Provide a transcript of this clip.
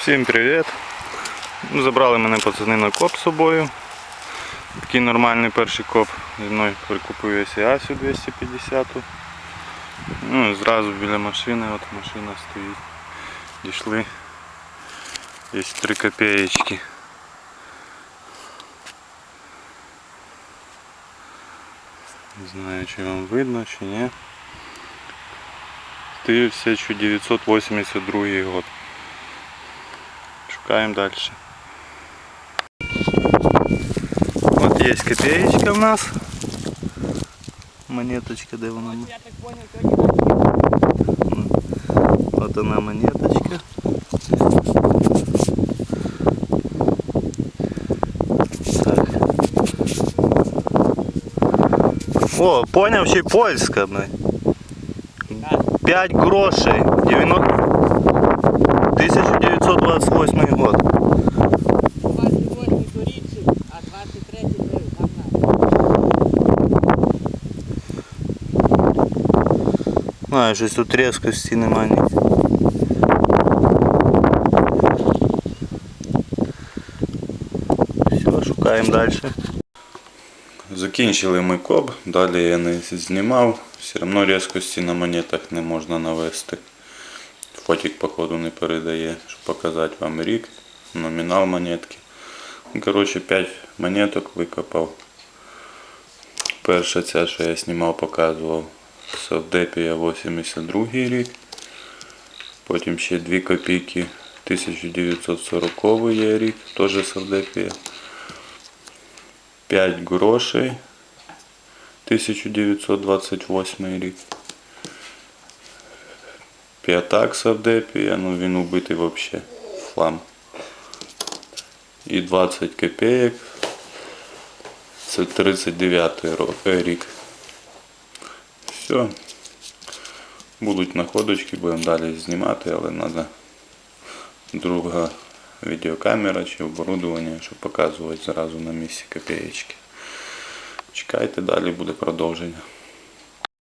Всім привіт! Ну, Забрали мене пацани на коп з собою. Такий нормальний перший коп. Зі мною прикупив Асю 250. Ну і зразу біля машини, от машина стоїть. Дійшли. Є 3 копеечки. Не знаю, чи вам видно, чи ні. 1982 год. Шукаємо далі. От є копеечка в нас. Монеточка, де вона? Я так понял, то От вона монеточка. Так. О, поняв, ще й польська. блядь. 5 грошей. 90... А, щось тут різкості немає. Все, шукаємо далі. Закінчили ми коб, далі я не знімав, все одно різкості на монетах не можна навести. Фотик походу не передає, щоб показати вам рік, номінал монетки. Ну, Коротше, 5 монеток викопав. Перша ця, що я знімав, показував Савдепія 82 рік. Потім ще 2 копійки 1940 є рік, теж Савдепія. 5 грошей 1928 рік. П'ятак Савдепія, ну він убитий взагалі флам. І 20 копійок. Це 39 е, рік. Все. Будуть находочки, будемо далі знімати, але треба друга відеокамера чи оборудовання, щоб показувати зразу на місці копеечки. Чекайте, далі буде продовження.